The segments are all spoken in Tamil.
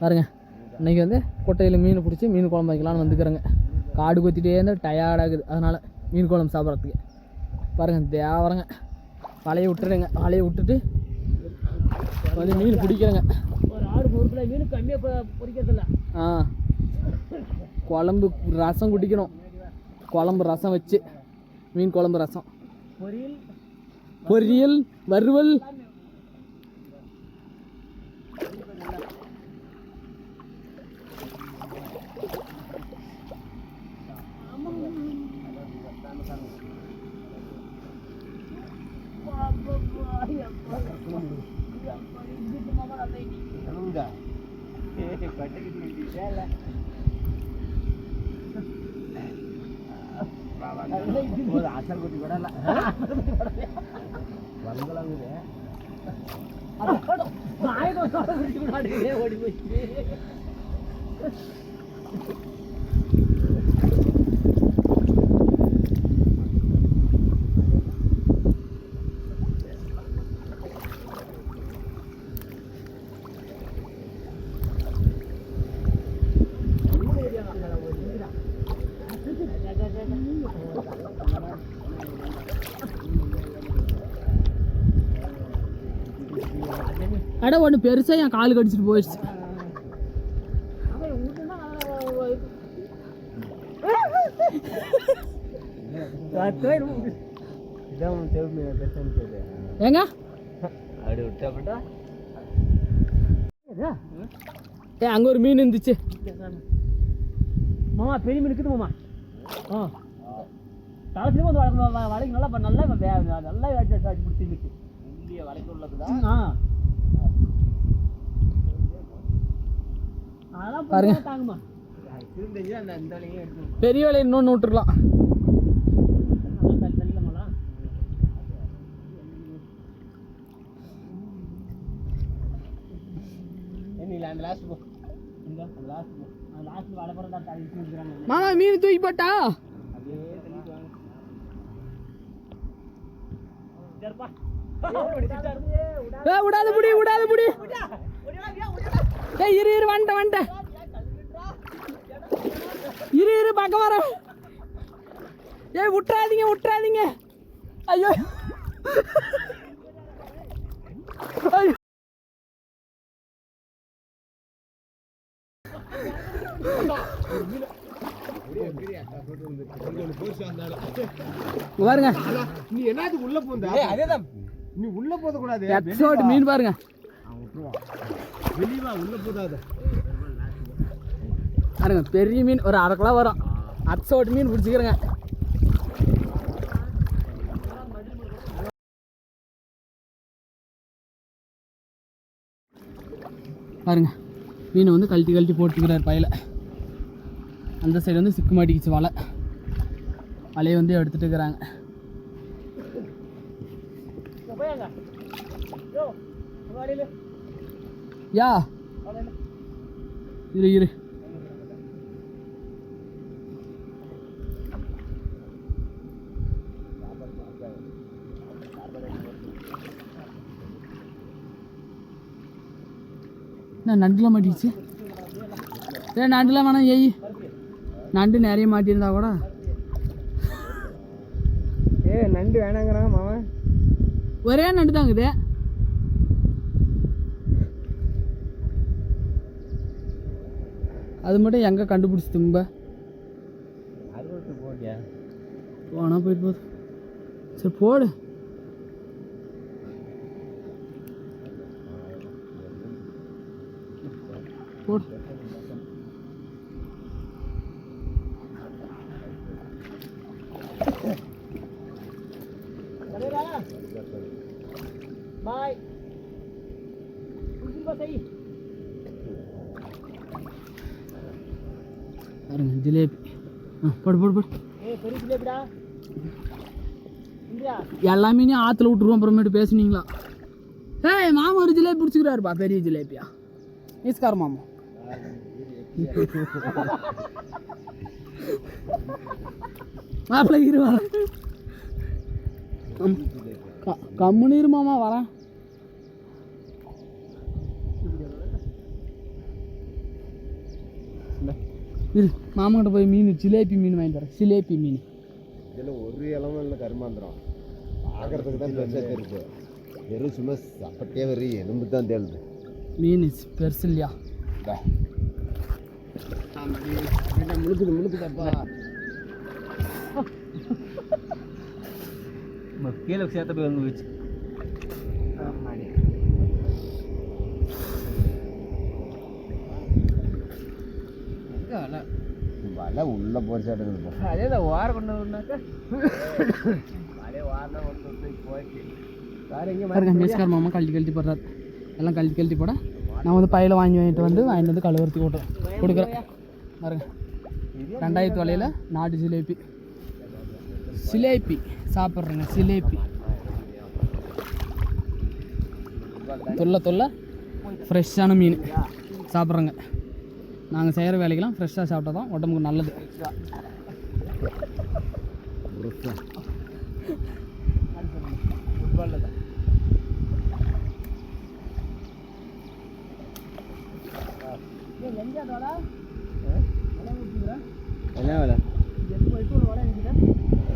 பாருங்க. இன்னைக்கு வந்து கொட்டையில் மீன் பிடிச்சி மீன் குழம்பு வைக்கலாம்னு வந்துக்கிறேங்க. காடு கொத்திட்டே இருந்தால் டயர்டாகுது அதனால் மீன் குழம்பு சாப்பிட்றதுக்கு. பாருங்க தேவரங்க. வலையை விட்டுடுங்க வலையை விட்டுட்டு வந்து மீன் பிடிக்கிறேங்க. ஒரு ஆடு மீன் கம்மியாக பொறிக்கிறதில்ல. ஆ. குழம்பு ரசம் குடிக்கணும். குழம்பு ரசம் வச்சு. மீன் குழம்பு ரசம். பொரியல். பொரியல் வறுவல். ಅಸಲ್ ಕೊಟ್ಟಿ ಕೊಡಲ್ಲ ಬಂಗಲಾಗಿದೆ ಓಡಿ ಹೋಯ್ತು அட ஒன்று பெருசாக என் கால் கடிச்சிட்டு போயிடுச்சு. ஏங்க? ஏ அங்கே ஒரு மீன் இருந்துச்சு. மாமா பெரிய மீன் இருக்குது மாமா. ஆ. தலைச்சிலும் வந்து வளர்க்கணும். வ- வளைக்கு நல்லா நல்லா நல்லா பிடிச்சிருக்கு இந்திய வளைக்கு உள்ளதுதான். ஆ அதெல்லாம் பாருங்க. பாருங்க தாங்குமா இருந்துச்சு அந்த இந்த வலையும் எடுத்து பெரிய வேலை இன்னொன்று விட்டுருலாம் அதெல்லாம் தள்ளி தள்ளிடலாம் என்ன அந்த லாஸ்ட் போ இந்த அந்த லாஸ்ட் போ அந்த லாஸ்ட் வலை போகிற தான் தள்ளி வச்சுக்கிறாங்க மாமா மீன் தூக்கி போட்டா? விடாத புடி விடாத புடி. ஏய் இரு இரு வந்துட்டேன் வந்துட்டேன் இரு இரு பக்கம் வர. ஏய் விட்டுறாதீங்க விட்டுறாதீங்க ஐயோ. ஐயோ. இங்க பாருங்க. நீ என்னத்துக்கு உள்ள போந்த? அதேதான். நீ உள்ள போத கூடாது மீன் பாருங்க. பாருங்க பெரிய மீன் ஒரு அரை கிலோ வரும். அக்ஸோட் மீன் பிடிச்சிக்கிறேங்க. பாருங்க மீன் வந்து கழட்டி கழட்டி போட்டுக்கிறார் பையில். அந்த சைடு வந்து சிக்கு மாட்டிக்கிச்சு வலை. வலையை வந்து எடுத்துட்டு இருக்கிறாங்க. போயாங்க யோ. இரு இரு. என்ன நண்டுலாம் மாட்டிடுச்சு ஏ நண்டுலாம் வேணாம் ஏய். நண்டு நிறைய மாட்டியிருந்தா கூட. ஏ நண்டு வேணாங்கிறாங்க மாமன் ஒரே நண்டு தாங்க இது அது மட்டும் எங்கே கண்டுபிடிச்சி தும்ப? போட்டியா போனால் போயிட்டு போகுது. சரி போடு. போடு. பாய். Bye. பாருங்க ஜிலேபி. ஆ போடு போடு போடு. எல்லா மீனையும் ஆற்றுல விட்டுருவோம் அப்புறமேட்டு பேசுனீங்களா? ஏய் மாமா ஒரு ஜிலேபி பிடிச்சிக்கிறாருப்பா பெரிய ஜிலேபியா? ஈஸ்கார் மாமா. மாப்பிள்ளை இருவா க- கம்முன்னு இருமாமா வரேன். இரு மாமாக்கிட்ட போய் மீன் ஜிலேபி மீன் வாங்கிட்டு வரேன். ஜிலேபி மீன். இதில் ஒரு இளமும் இல்லை கருமாந்திரம். பார்க்கறதுக்கு தான் பெருசாக தெரியுது. வெறும் சும்மா சப்பட்டே வெறும் எலும்பு தான் தேடுது. மீன் பெருசு இல்லையா? முழுக்குது முழுக்குதப்பா. கீழே சேர்த்த போய் வந்து வச்சு. வலை உள்ள போச்சாட்டுங்கப்பா அதே தான் வார கொண்டு வந்தாக்கா. அதே வாரம் கொண்டு வந்து எங்கே பாருங்க மேஸ்கார் மாமா கழட்டி கழட்டி போடுறாரு. எல்லாம் கழட்டி கழட்டி போட. நான் வந்து பையில வாங்கி வாங்கிட்டு வந்து வாங்கிட்டு வந்து கழுவுறதுக்கு விட்றேன் கொடுக்குறேன். பாருங்க. ரெண்டாயிரத்து வலையில் நாட்டு ஜிலேபி. ஜிலேபி சாப்பிட்றேங்க ஜிலேபி தொல்லை தொல்லை. ஃப்ரெஷ்ஷான மீன். சாப்பிட்றேங்க. நாங்கள் செய்கிற வேலைக்கெல்லாம் ஃப்ரெஷ்ஷாக சாப்பிட்டா தான் உடம்புக்கு நல்லது. என்ன வேலை?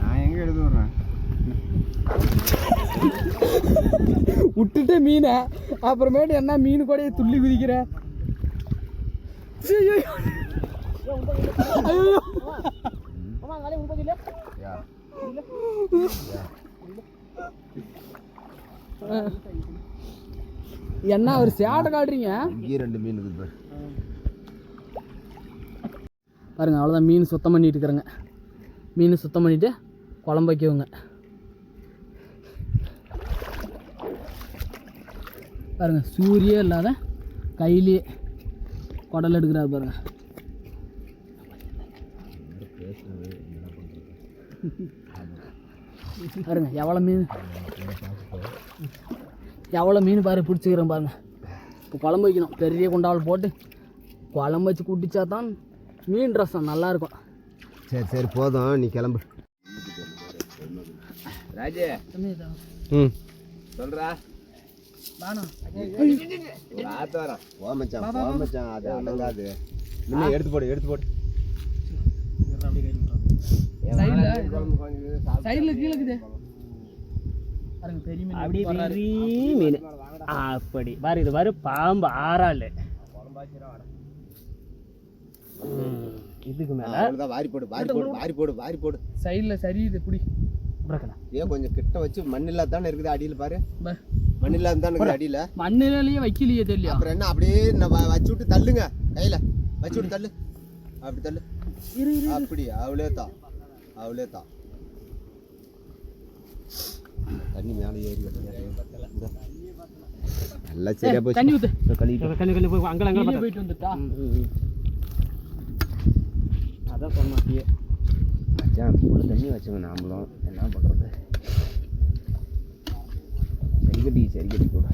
நான் எங்கே எடுத்து விட்றேன்? விட்டுட்டு மீனை அப்புறமேட்டு என்ன மீன் கூட துள்ளி குதிக்கிற? ஐயோ ஐயோ யா என்ன ஒரு சேட்டை காட்டுறீங்க? ரெண்டு மீன் இருக்குது பாரு பாருங்க அவ்வளோதான் மீன் சுத்தம் பண்ணிட்டு இருக்கிறேங்க. மீன் சுத்தம் பண்ணிட்டு குழம்பு வைக்கவுங்க. பாருங்க சூரியே இல்லாத கையிலேயே குடல் எடுக்கிறாரு பாருங்க பாருங்க எவ்வளோ மீன்? எவ்வளோ மீன் பாரு பிடிச்சிக்கிறேன் பாருங்க. இப்போ குழம்பு வைக்கணும். பெரிய குண்டாவில் போட்டு குழம்பு வச்சு குடிச்சா தான் மீன் ரசம் நல்லாயிருக்கும் சரி சரி போதும். நீ கிளம்பு. ராஜே. ம். சொல்றா. எடுத்து போடு எடுத்து போடு. சைடில் கீழே மீன் அப்படி. பாரு இது பாரு பாம்பு ஆறாள். இதுக்கு மேல வாரி போடு வாரி போடு வாரி போடு வாரி போடு. சைடில் சரி இது பிடி. ஏன் கொஞ்சம் கிட்ட வச்சு மண்ணில்லாத தானே இருக்குது அடியில் பாரு. பா. மண்ணில்லாத தானே இருக்குது அடியில். மண்ணிலேயே வைக்கலையே தெரியல அப்புறம் என்ன அப்படியே நான் வச்சு விட்டு தள்ளுங்க. கையில். வச்சு விட்டு தள்ளு. அப்படி தள்ளு. அப்படி அவளே தான் அவளே தான் தண்ணி மேலே ஏறி. நல்லா சரியா போச்சு. தண்ணி ஊத்து. கழிட்டு கண்ணு கண்ணு போய் அங்கே கீழே போயிட்டு வந்துட்டா? அதான் சொன்னாட்டியே மச்சான் கூட தண்ணி வச்சுங்க நாமளும். என்ன பண்ணுறது சரி கட்டி சரி கட்டி கூட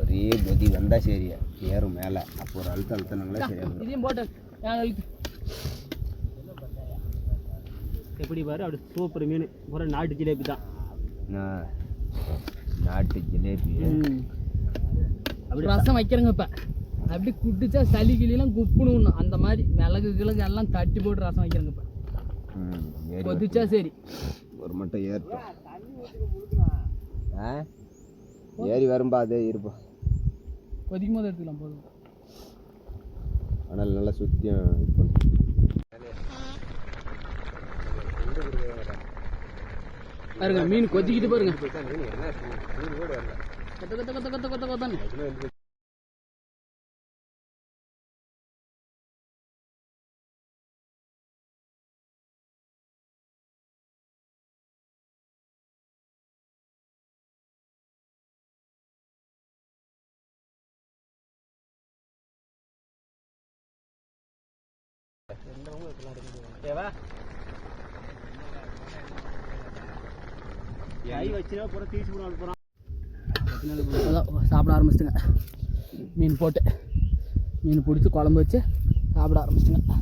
ஒரே கொதி வந்தா சரி ஏறும் மேலே அப்போ ஒரு அழுத்த அழுத்தினாங்களே சரியா போயிடும். இதையும் போட்டு ஏன் இழுத்து. எப்படி பாரு அப்படி சூப்பர் மீன் ஒரு நாட்டு ஜிலேபி தான் நாட்டு ஜிலேபி அப்படி ரசம் வைக்கிறேங்க இப்போ அப்படி குடிச்சா சளி கிளியெல்லாம் குப்புணும் அந்த மாதிரி மிளகு கிழங்கு எல்லாம் தட்டி போட்டு ரசம் வைக்கிறேங்க இப்போ. கொதிச்சா சரி. ஒரு மட்டும் ஆ? ஏறி வரும்பா அதே இருப்பா. கொதிக்கும் போது எடுத்துக்கலாம் போதும். ஆனால் நல்லா சுத்தியும் இது பாருங்க மீன் கொதிக்கிட்டு பாருங்க. கொத்த கொத்த கொத்த கொத்த கொத்த கொத்தன்னு. ஏவா கை வச்சுனா பூரா தீச்சு போகிறான் அதான் சாப்பிட ஆரம்பிச்சிட்டுங்க. மீன் போட்டு மீன் பிடிச்சி குழம்பு வச்சு சாப்பிட ஆரம்பிச்சிட்டுங்க.